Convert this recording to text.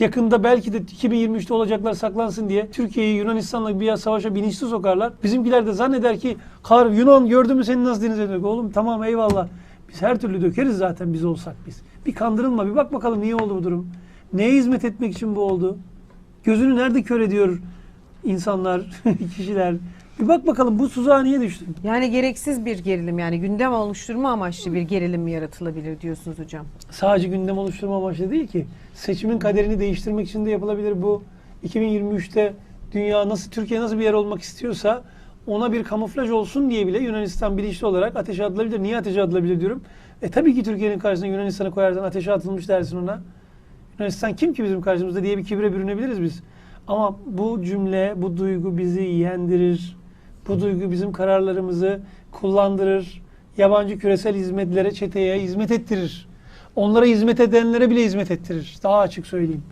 Yakında belki de 2023'te olacaklar saklansın diye Türkiye'yi Yunanistan'la bir savaşa bilinçli sokarlar. Bizimkiler de zanneder ki kar Yunan gördü mü seni nasıl denize dök. Oğlum tamam eyvallah. Biz her türlü dökeriz zaten biz olsak biz. Bir kandırılma bir bak bakalım niye oldu bu durum. Neye hizmet etmek için bu oldu? Gözünü nerede kör ediyor insanlar, kişiler? Bir bak bakalım bu tuzağa niye düştün? Yani gereksiz bir gerilim yani gündem oluşturma amaçlı bir gerilim mi yaratılabilir diyorsunuz hocam. sadece gündem oluşturma amaçlı değil ki. Seçimin kaderini değiştirmek için de yapılabilir bu. 2023'te dünya nasıl, Türkiye nasıl bir yer olmak istiyorsa ona bir kamuflaj olsun diye bile Yunanistan bilinçli olarak ateşe atılabilir. Niye ateşe atılabilir diyorum. E tabii ki Türkiye'nin karşısına Yunanistan'ı koyarsan ateşe atılmış dersin ona. Yunanistan kim ki bizim karşımızda diye bir kibre bürünebiliriz biz. Ama bu cümle, bu duygu bizi yendirir. Bu duygu bizim kararlarımızı kullandırır. Yabancı küresel hizmetlere, çeteye hizmet ettirir. Onlara hizmet edenlere bile hizmet ettirir. Daha açık söyleyeyim.